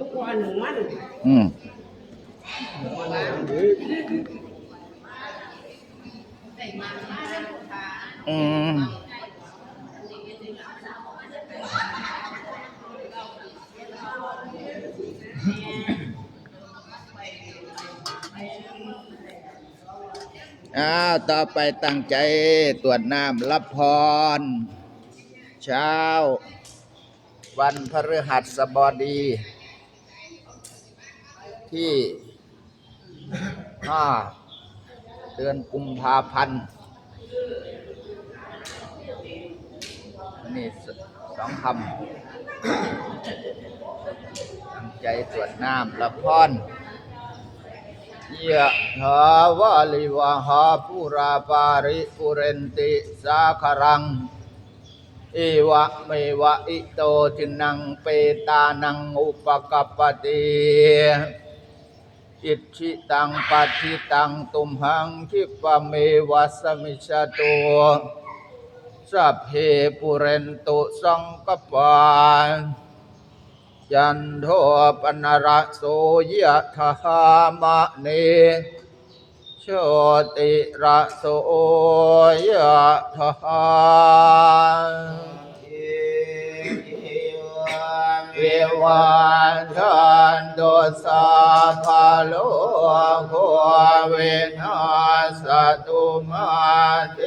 ทุกวันหนึ่งมันอืมอืมอ้าวต่อไปตั้งใจตรวจน้ำรับพร เช้า วันพฤหัสบดี ที่ห้าเดือนกุมภาพันธ์นี่สองคำตั้งใจตรวจน้ำรับพรยะถาวาลิวหาปุราปาริปุเรนติสาครังเอวะเมวะอิโตทินังเปตานังอุปกัปปติ อิชิตังปัติตังตุมหังคิปะเมวะสมิชตุสัพเพปุเรนตุสังกปาจันโทปนระโสยะธามะเนโชติระโสยะธาเววันทันโตสา ภาโลโคเวนัสตุมาเต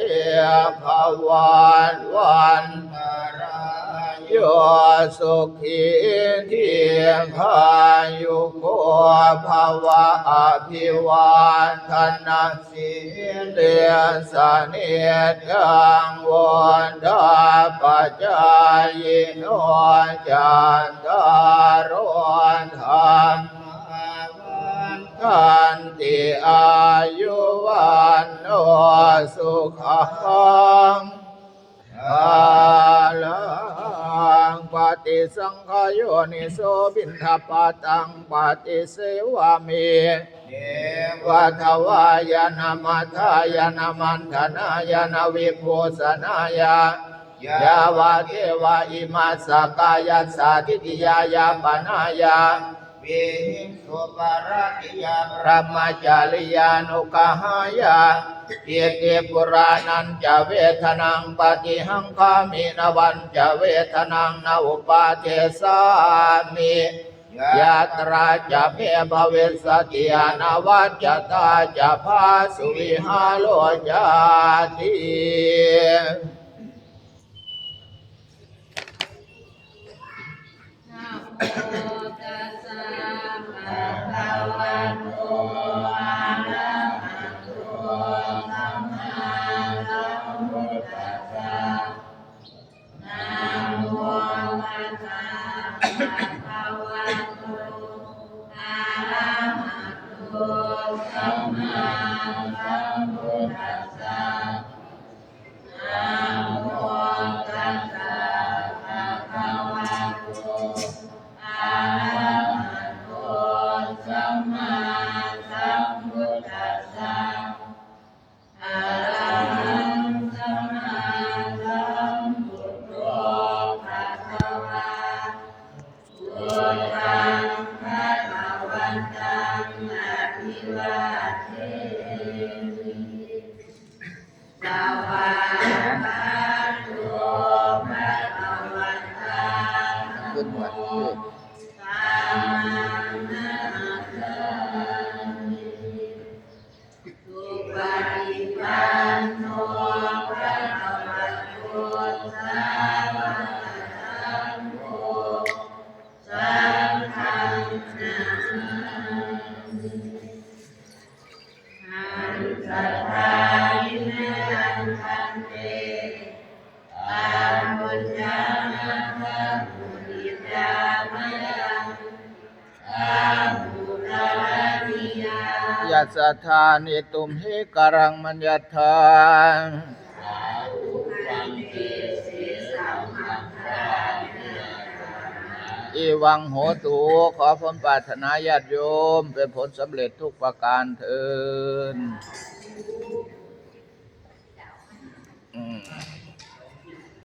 ภวันวันยโยสุขีทีพายุโกภาวะอภิวันธนาสิเลสเนตังวันดาปจายโนจันตารวันธร ฏิสังขโยนิโสบินทปาตังปฏิเสวามีเนวัฏวายานามัทายานามันธนายานาวิภูสนายายาวาเทวาอิมาสกายัสสาทิติยายาปนายา วิหิงสุปารติยาพระมจาริยานุกหายาเกียรติปุรานันจะเวทนังปฏิหังคามินวันจะเวทนังนาอุปาเทสามิยาตราจะเพภเวสติยานาวัจตาจะพาสุวิหาโลจาติโม มาสัมพุทธัสสะอะระหังสัมมาสัมพุทโธภะคะวะพุทธังภะคะวันตังอะภิวาเทมิสาคา ยัสธานิตุมหิกรังมัญญทาอีวังโหตูขอผลปราถนาญาติโยม เป็นผลสำเร็จทุกประการเถิน